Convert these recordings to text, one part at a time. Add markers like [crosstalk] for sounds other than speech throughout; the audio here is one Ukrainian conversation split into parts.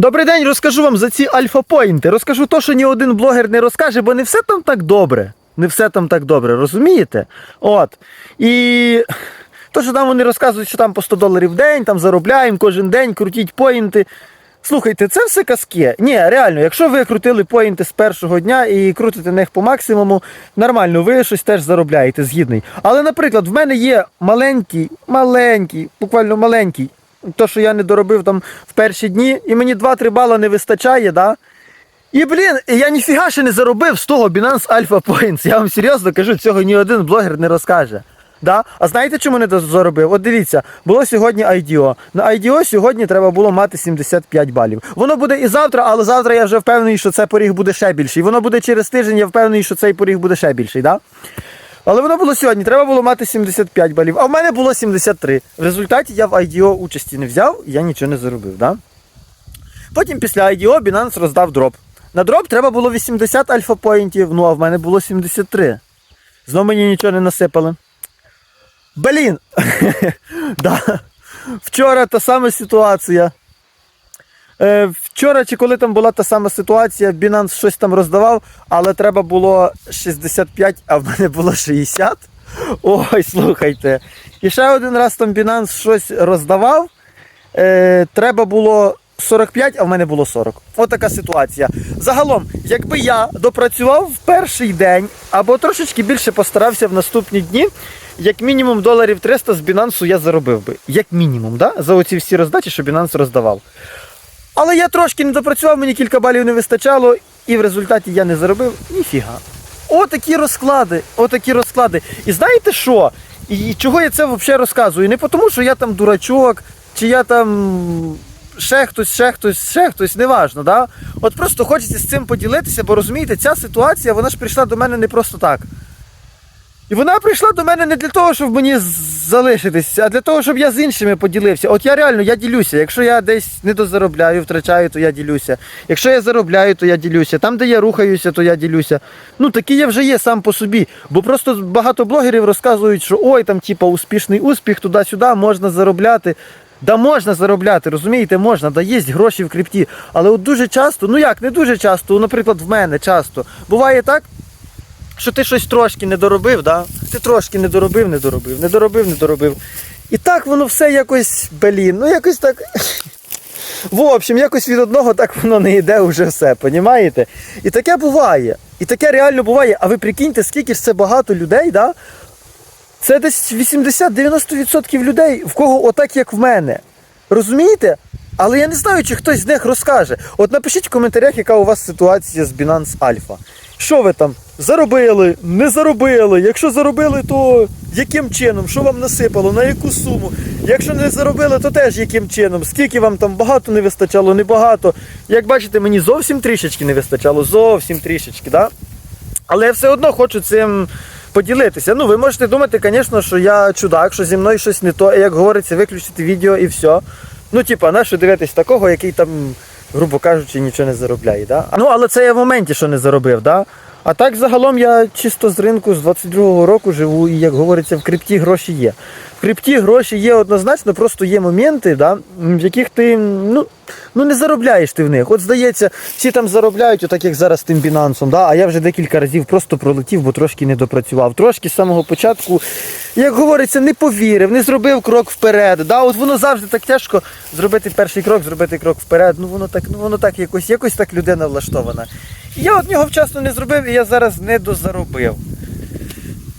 Добрий день, розкажу вам за ці альфа-поінти. Розкажу то, що ні один блогер не розкаже, бо не все там так добре. Не все там так добре, розумієте? От. І то, що там вони розказують, що там по 100 доларів в день, там заробляємо кожен день, крутіть поінти. Слухайте, це все казки. Ні, реально, якщо ви крутили поінти з першого дня і крутите них по максимуму, нормально, ви щось теж заробляєте, згідний. Але, наприклад, в мене є маленький, маленький, буквально маленький, то, що я не доробив там в перші дні, і мені 2-3 бала не вистачає, да? І, блін, я ніфіга ще не заробив з того Binance Alpha Points. Я вам серйозно кажу, цього ні один блогер не розкаже. Да? А знаєте, чому не заробив? От дивіться, було сьогодні IDO. На IDO сьогодні треба було мати 75 балів. Воно буде і завтра, але завтра я вже впевнений, що цей поріг буде ще більший. Воно буде через тиждень, я впевнений, що цей поріг буде ще більший. Да? Але воно було сьогодні, треба було мати 75 балів, а в мене було 73. В результаті я в IDO участі не взяв, і я нічого не заробив. Да? Потім після IDO Binance роздав дроп. На дроп треба було 80 альфа-поінтів, ну а в мене було 73. Знову мені нічого не насипали. Блін! [laughs] да. Вчора та сама ситуація. Е, вчора чи коли там була та сама ситуація, Binance щось там роздавав, але треба було 65, а в мене було 60. Ой, слухайте. І ще один раз там Binance щось роздавав. Е, треба було 45, а в мене було 40. От така ситуація. Загалом, якби я допрацював в перший день або трошечки більше постарався в наступні дні, як мінімум доларів 300 з Binance я заробив би. Як мінімум, да? за оці всі роздачі, що Binance роздавав. Але я трошки не допрацював, мені кілька балів не вистачало, і в результаті я не заробив ніфіга. Отакі розклади, отакі розклади. І знаєте що? І чого я це взагалі розказую? Не тому, що я там дурачок, чи я там ще хтось, ще хтось, ще хтось, неважно. Да? От просто хочеться з цим поділитися, бо розумієте, ця ситуація вона ж прийшла до мене не просто так. І вона прийшла до мене не для того, щоб мені залишитись, а для того, щоб я з іншими поділився. От я реально я ділюся. Якщо я десь недозаробляю, втрачаю, то я ділюся. Якщо я заробляю, то я ділюся. Там, де я рухаюся, то я ділюся. Ну такий я вже є сам по собі. Бо просто багато блогерів розказують, що ой, там, типа, успішний успіх, туди-сюди можна заробляти. Да можна заробляти, розумієте, можна, да є гроші в крипті. Але от дуже часто, ну як, не дуже часто, наприклад, в мене часто. Буває так, що ти щось трошки не доробив, да? ти трошки не доробив, не доробив, не доробив, не доробив. І так воно все якось, блін, ну якось так. [laughs] В общем, якось від одного так воно не йде вже все, понімаєте? І таке буває. І таке реально буває. А ви прикиньте, скільки ж це багато людей, да? Це десь 80-90% людей, в кого отак, як в мене. Розумієте? Але я не знаю, чи хтось з них розкаже. От напишіть в коментарях, яка у вас ситуація з Binance Alpha. Що ви там? Заробили, не заробили? Якщо заробили, то яким чином? Що вам насипало? На яку суму? Якщо не заробили, то теж яким чином? Скільки вам там багато не вистачало, небагато. Як бачите, мені зовсім трішечки не вистачало, зовсім трішечки, да? Але я все одно хочу цим поділитися. Ну, ви можете думати, звісно, що я чудак, що зі мною щось не то, і як говориться, виключити відео і все. Ну, типа, на що дивитись такого, який там, грубо кажучи, нічого не заробляє. Да? Ну, але це я в моменті, що не заробив, да? А так загалом я чисто з ринку з 22-го року живу, і як говориться, в крипті гроші є. В крипті гроші є однозначно, просто є моменти, да, в яких ти ну, ну не заробляєш ти в них. От здається, всі там заробляють, отак як зараз тим бінансом, да, а я вже декілька разів просто пролетів, бо трошки не допрацював. Трошки з самого початку, як говориться, не повірив, не зробив крок вперед. Да, От воно завжди так тяжко зробити перший крок, зробити крок вперед. Ну воно так, ну воно так якось, якось так людина влаштована. Я от нього вчасно не зробив, і я зараз не дозаробив.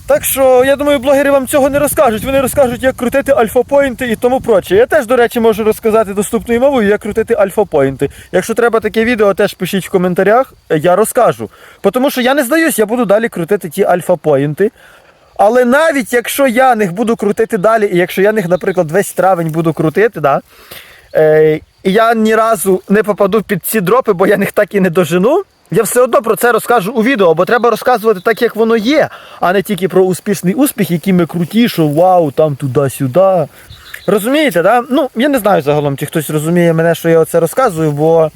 Так що, я думаю, блогери вам цього не розкажуть. Вони розкажуть, як крутити альфа-поінти і тому проче. Я теж, до речі, можу розказати доступною мовою, як крутити альфа-поінти. Якщо треба таке відео, теж пишіть в коментарях, я розкажу. Тому що я не здаюсь, я буду далі крутити ті альфа-поінти. Але навіть якщо я них буду крутити далі, і якщо я них, наприклад, весь травень буду крутити, да, е, я ні разу не попаду під ці дропи, бо я них так і не дожену. Я все одно про це розкажу у відео, бо треба розказувати так, як воно є, а не тільки про успішний успіх, який ми круті, що вау, там туди-сюди. Розумієте, да? Ну, я не знаю загалом, чи хтось розуміє мене, що я оце розказую, бо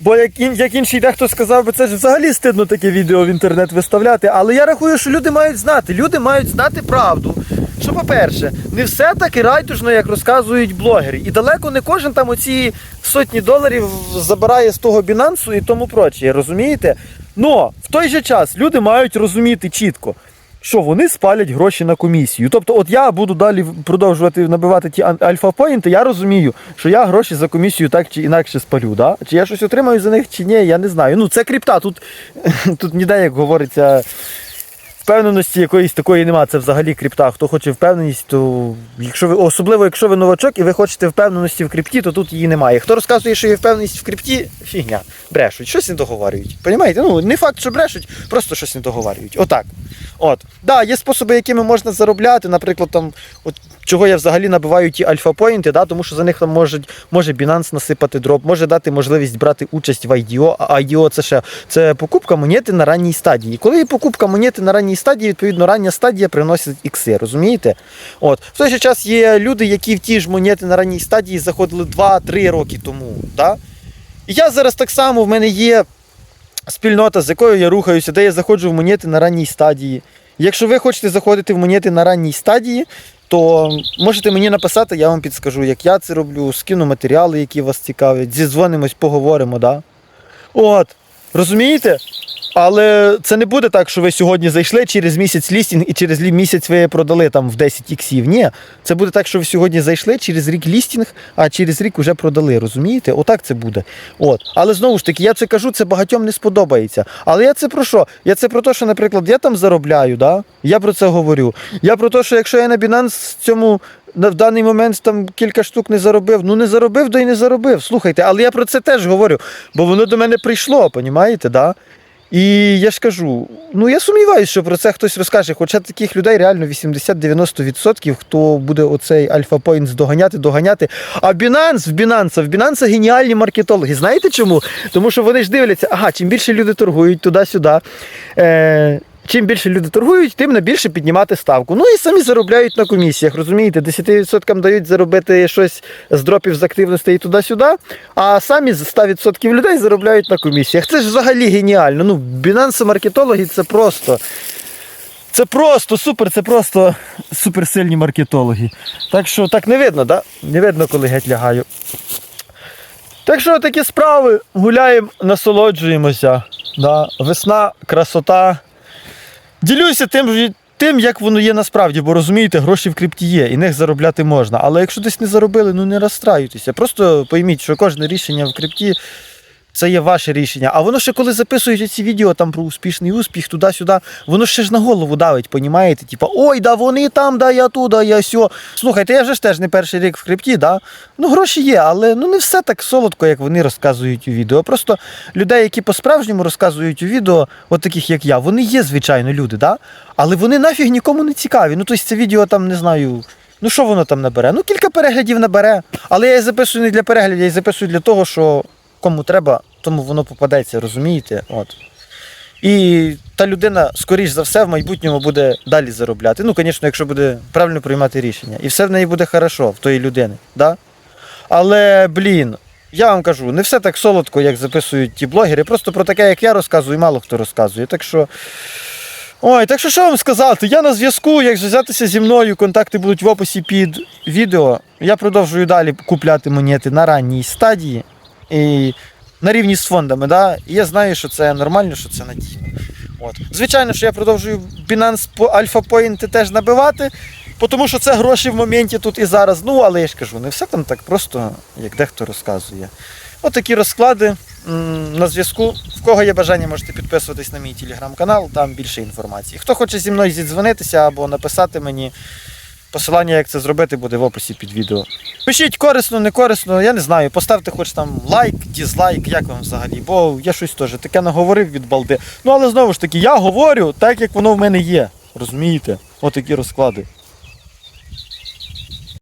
Бо як, ін, як інший дехто сказав би, це ж взагалі стидно таке відео в інтернет виставляти. Але я рахую, що люди мають знати. Люди мають знати правду. Що, по-перше, не все так і райтужно, як розказують блогери. І далеко не кожен там оці сотні доларів забирає з того бінансу і тому проче, розумієте? Но в той же час люди мають розуміти чітко, що вони спалять гроші на комісію. Тобто, от я буду далі продовжувати набивати ті альфа-поінти, я розумію, що я гроші за комісію так чи інакше спалю. Да? Чи я щось отримаю за них, чи ні, я не знаю. Ну, це крипта, тут, [laughs] тут ніде, як говориться, впевненості якоїсь такої нема. Це взагалі крипта. Хто хоче впевненість, то якщо ви, особливо якщо ви новачок і ви хочете впевненості в крипті, то тут її немає. Хто розказує, що є впевненість в крипті, фігня. Брешуть, щось не договорюють. Понімаєте? Ну, не факт, що брешуть, просто щось не договорюють. Отак. От. Да, є способи, якими можна заробляти. Наприклад, там, от чого я взагалі набиваю ті альфа-поінти, да, тому що за них там може, може Binance насипати дроп, може дати можливість брати участь в IDO. А IDO це ще це покупка монети на ранній стадії. Коли є покупка монети на ранній стадії, відповідно, рання стадія приносить ікси, розумієте? От. В той же час є люди, які в ті ж монети на ранній стадії заходили 2-3 роки тому. Да? І я зараз так само, в мене є спільнота, з якою я рухаюся, де я заходжу в монети на ранній стадії. Якщо ви хочете заходити в монети на ранній стадії, то можете мені написати, я вам підскажу, як я це роблю, скину матеріали, які вас цікавлять, зідзвонимось, поговоримо. Да? От, розумієте? Але це не буде так, що ви сьогодні зайшли через місяць лістінг і через місяць ви продали там в 10 іксів. Ні, це буде так, що ви сьогодні зайшли через рік лістінг, а через рік вже продали. Розумієте? Отак це буде. От. Але знову ж таки, я це кажу, це багатьом не сподобається. Але я це про що? Я це про те, що, наприклад, я там заробляю, да? я про це говорю. Я про те, що якщо я на Binance цьому в даний момент там кілька штук не заробив. Ну не заробив, то й не заробив. Слухайте, але я про це теж говорю, бо воно до мене прийшло, понімаєте, да? І я ж кажу, ну я сумніваюся, що про це хтось розкаже. Хоча таких людей реально 80-90%, хто буде оцей Альфа Пойнт доганяти, доганяти. А Binance, в Binance, в Binance геніальні маркетологи. Знаєте чому? Тому що вони ж дивляться, ага, чим більше люди торгують туди-сюди. Е- Чим більше люди торгують, тим на більше піднімати ставку. Ну і самі заробляють на комісіях. Розумієте, 10% дають заробити щось з дропів з активностей туди-сюди, а самі з 100% людей заробляють на комісіях. Це ж взагалі геніально. Ну, Binance маркетологи це просто. Це просто супер, це просто суперсильні маркетологи. Так що так не видно, да? Не видно, коли геть лягаю. Так що такі справи, гуляємо, насолоджуємося. Да? Весна, красота. Ділюся тим, тим, як воно є насправді, бо розумієте, гроші в крипті є, і них заробляти можна. Але якщо десь не заробили, ну не розстраюйтеся. Просто пойміть, що кожне рішення в крипті це є ваше рішення. А воно ще коли записують ці відео там про успішний успіх, туди-сюди, воно ще ж на голову давить, понімаєте? Типа, ой, да вони там, да я туди, я сьо. Слухайте, я вже ж теж не перший рік в крипті, да? Ну гроші є, але ну не все так солодко, як вони розказують у відео. Просто людей, які по-справжньому розказують у відео, от таких як я, вони є, звичайно, люди, да? але вони нафіг нікому не цікаві. Ну, тобто це відео там, не знаю. Ну що воно там набере? Ну кілька переглядів набере. Але я записую не для переглядів, я її записую для того, що кому треба, тому воно попадеться, розумієте? От. І та людина, скоріш за все, в майбутньому буде далі заробляти. Ну, звісно, якщо буде правильно приймати рішення. І все в неї буде хорошо, в тої людини. Да? Але, блін, я вам кажу, не все так солодко, як записують ті блогери. Просто про таке, як я розказую, мало хто розказує. Так що. Ой, так що що вам сказати? Я на зв'язку, як зв'язатися зі мною, контакти будуть в описі під відео. Я продовжую далі купляти монети на ранній стадії і на рівні з фондами. Да? І я знаю, що це нормально, що це надійно. От. Звичайно, що я продовжую Binance по альфа-поінти теж набивати, тому що це гроші в моменті тут і зараз. Ну, але я ж кажу, не все там так просто, як дехто розказує. От такі розклади на зв'язку. В кого є бажання, можете підписуватись на мій телеграм-канал, там більше інформації. Хто хоче зі мною зідзвонитися або написати мені, посилання, як це зробити, буде в описі під відео. Пишіть корисно, не корисно, я не знаю. Поставте хоч там лайк, дізлайк, як вам взагалі, бо я щось теж таке наговорив від балди. Ну але знову ж таки, я говорю так, як воно в мене є. Розумієте? Отакі розклади.